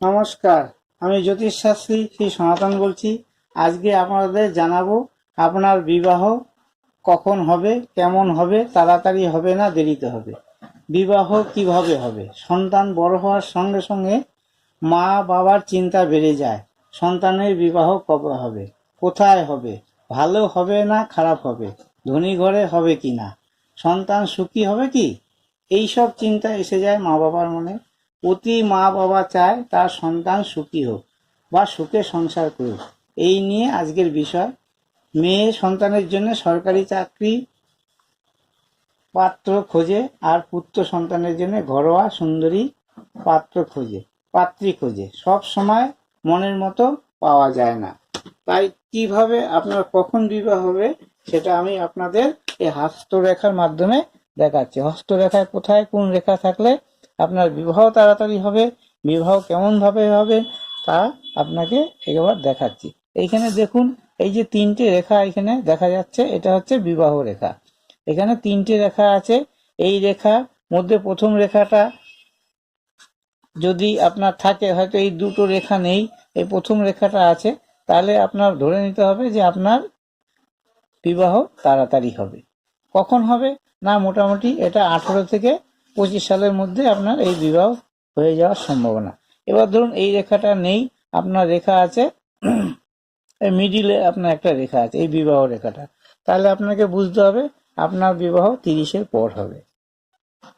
নমস্কার, আমি জ্যোতিষ শাস্ত্রী শ্রী সনাতন বলছি। আজকে আপনাদের জানাব আপনার বিবাহ কখন হবে, কেমন হবে, তাড়াতাড়ি হবে না দেরিতে হবে? বিবাহ কীভাবে হবে? সন্তান বড় হওয়ার সঙ্গে সঙ্গে মা বাবার চিন্তা বেড়ে যায়, সন্তানের বিবাহ কবে হবে? কোথায় হবে? ভালো হবে না খারাপ হবে? ধনী ঘরে হবে কি না? সন্তান সুখী হবে কি? এইসব চিন্তা এসে যায় মা বাবার মনে। প্রতি মা বাবা চায় তার সন্তান সুখী হোক বা সুখে সংসার করুক। এই নিয়ে আজকের বিষয়। মেয়ে সন্তানের জন্য সরকারি চাকরি পাত্র খোঁজে আর পুত্র সন্তানের জন্য ঘরোয়া সুন্দরী পাত্র খোঁজে, পাত্রী খোঁজে। সব সময় মনের মতো পাওয়া যায় না। তাই কীভাবে আপনার কখন বিবাহ হবে সেটা আমি আপনাদের এই হস্তরেখার মাধ্যমে দেখাচ্ছি। হস্তরেখায় কোথায় কোন রেখা থাকলে আপনার বিবাহ তাড়াতাড়ি হবে, বিবাহ কেমন ভাবে হবে, তা আপনাকে একবার দেখাচ্ছি। এইখানে দেখুন, এই যে তিনটে রেখা এখানে দেখা যাচ্ছে, এটা হচ্ছে বিবাহ রেখা। এখানে তিনটে রেখা আছে, এই রেখা মধ্যে প্রথম রেখাটা যদি আপনার থাকে, হয়তো এই দুটো রেখা নেই, এই প্রথম রেখাটা আছে, তাহলে আপনার ধরে নিতে হবে যে আপনার বিবাহ তাড়াতাড়ি হবে। কখন হবে? না, মোটামুটি এটা আঠারো থেকে পঁচিশ সালের মধ্যে আপনার এই বিবাহ হয়ে যাওয়ার সম্ভাবনা। এবার ধরুন এই রেখাটা নেই, আপনার রেখা আছে মিডিলে আপনার একটা রেখা আছে, এই বিবাহ রেখাটা। তাহলে আপনাকে বুঝতে হবে, আপনার বিবাহ তিরিশের পর হবে।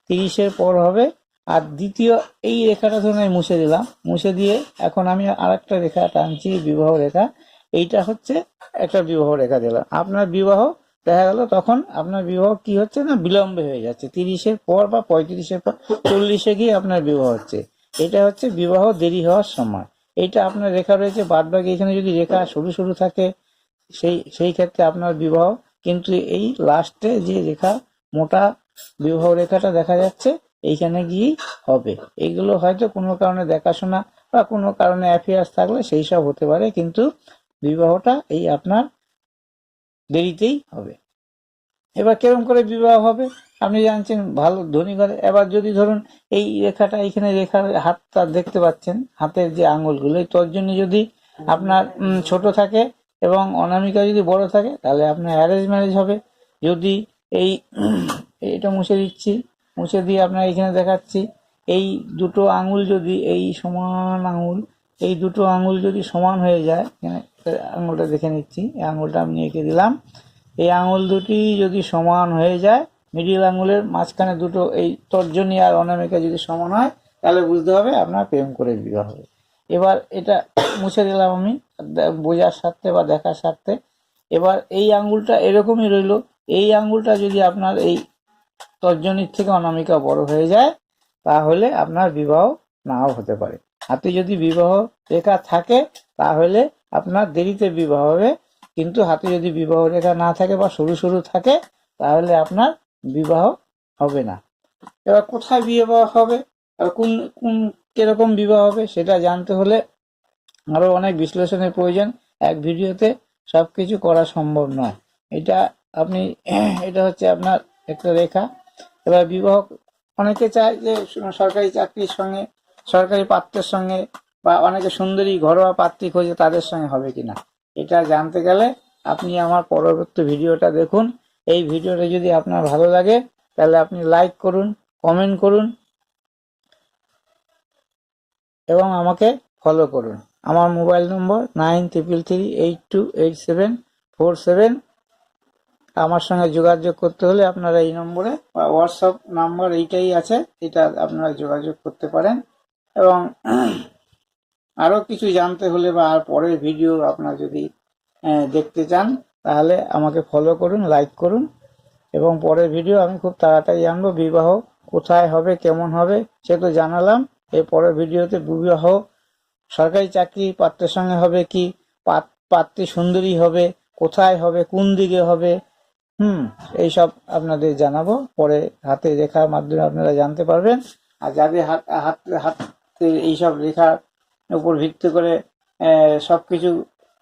তিরিশের পর হবে, আর দ্বিতীয়, এই রেখাটা ধরুন আমি মুছে দিলাম, মুছে দিয়ে এখন আমি আরেকটা রেখা টানছি, বিবাহ রেখা। এইটা হচ্ছে একটা বিবাহ রেখা দিলাম। আপনার বিবাহ দেখা গেল তখন আপনার বিবাহ কি হচ্ছে না বিলম্বে হয়ে যাচ্ছে। তিরিশের পর বা পঁয়ত্রিশের পর চল্লিশে গিয়ে আপনার বিবাহ হচ্ছে। এটা হচ্ছে বিবাহ দেরি হওয়ার সময়। এটা আপনার রেখা রয়েছে বাদ বাকি এখানে যদি রেখা সরু সরু থাকে, সেই সেই ক্ষেত্রে আপনার বিবাহ, কিন্তু এই লাস্টে যে রেখা, মোটা বিবাহ রেখাটা দেখা যাচ্ছে, এইখানে গিয়েই হবে। এইগুলো হয়তো কোনো কারণে দেখাশোনা বা কোনো কারণে অ্যাফেয়ার্স থাকলে সেই সব হতে পারে, কিন্তু বিবাহটা এই আপনার দেরিতেই হবে। এবার কেরম করে বিবাহ হবে? আপনি জানছেন ভালো ধনী ঘরে। এবার যদি ধরুন এই রেখাটা, এখানে রেখার হাতটা দেখতে পাচ্ছেন, হাতের যে আঙুলগুলো, এই তর্জনী যদি আপনার ছোট থাকে এবং অনামিকা যদি বড় থাকে, তাহলে আপনার অ্যারেঞ্জ ম্যারেজ হবে। যদি এই, এটা মুছে দিচ্ছি, মুছে দিয়ে আপনার এখানে দেখাচ্ছি, এই দুটো আঙুল যদি এই সমান আঙুল এই দুটো আঙুল যদি সমান হয়ে যায়, এখানে আঙুলটা দেখে নিচ্ছি, এই আঙুলটা আমি এঁকে দিলাম। এই আঙুল দুটি যদি সমান হয়ে যায়, মিডিল আঙুলের মাঝখানে দুটো এই তর্জনী আর অনামিকা যদি সমান হয়, তাহলে বুঝতে হবে আপনার প্রেম করে বিবাহ হবে। এবার এটা মুছে দিলাম আমি, বোঝার স্বার্থে বা দেখার স্বার্থে। এবার এই আঙুলটা এরকমই রইল, এই আঙুলটা যদি আপনার এই তর্জনীর থেকে অনামিকা বড় হয়ে যায়, তাহলে আপনার বিবাহ নাও হতে পারে। হাতে যদি বিবাহ রেখা থাকে, তাহলে আপনার দেরিতে বিবাহ হবে। কিন্তু হাতে যদি বিবাহ রেখা না থাকে বা সরু সরু থাকে, তাহলে আপনার বিবাহ হবে না। এবার কোথায় বিবাহ হবে? কোন কোন, কীরকম বিবাহ হবে সেটা জানতে হলে আরও অনেক বিশ্লেষণের প্রয়োজন। এক ভিডিওতে সব কিছু করা সম্ভব নয়। এটা আপনি, এটা হচ্ছে আপনার একটা রেখা। এবার বিবাহ, অনেকে চায় যে সরকারি চাকরির সঙ্গে সরকারি পাত্রের সঙ্গে বা অনেকে সুন্দরী ঘরোয়া পাত্রী খোঁজে তাদের সঙ্গে হবে কিনা। এটা জানতে গেলে আপনি আমার পরবর্তী ভিডিওটা দেখুন। এই ভিডিওটা যদি আপনার ভালো লাগে, তাহলে আপনি লাইক করুন কমেন্ট করুন এবং আমাকে ফলো করুন। আমার mobile number nine triple three eight two eight seven four seven আমার সঙ্গে যোগাযোগ করতে হলে আপনারা এই নম্বরে বা হোয়াটসঅ্যাপ নাম্বার এইটাই আছে, এটা আপনারা যোগাযোগ করতে পারেন। এবং আরও কিছু জানতে হলে বা আর পরের ভিডিও আপনারা যদি দেখতে চান, তাহলে আমাকে ফলো করুন লাইক করুন এবং পরের ভিডিও আমি খুব তাড়াতাড়ি জানব বিবাহ কোথায় হবে, কেমন হবে, সে তো জানালাম। এর পরের ভিডিওতে বিবাহ, সরকারি চাকরি পাত্রের সঙ্গে হবে কি, পাত- পাত্রী সুন্দরী হবে, কোথায় হবে, কোন দিকে হবে, হুম, এইসব আপনাদের জানাব। পরে হাতে রেখার মাধ্যমে আপনারা জানতে পারবেন। আর যাদের হাত হাত, হাতে এইসব রেখার উপর ভিত্তি করে সব কিছু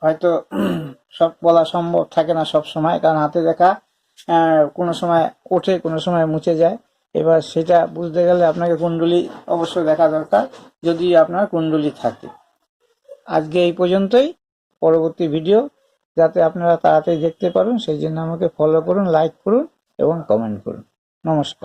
হয়তো সব বলা সম্ভব থাকে না সব সময়, কারণ হাতে দেখা কোনো সময় ওঠে, কোনো সময় মুছে যায়। এবার সেটা বুঝতে গেলে আপনাকে কুণ্ডলী অবশ্যই দেখা দরকার, যদি আপনার কুণ্ডলি থাকে। আজকে এই পর্যন্তই, পরবর্তী ভিডিও, যাতে আপনারা তাড়াতাড়ি দেখতে পারেন, সেই জন্য আমাকে ফলো করুন লাইক করুন, এবং কমেন্ট করুন। নমস্কার।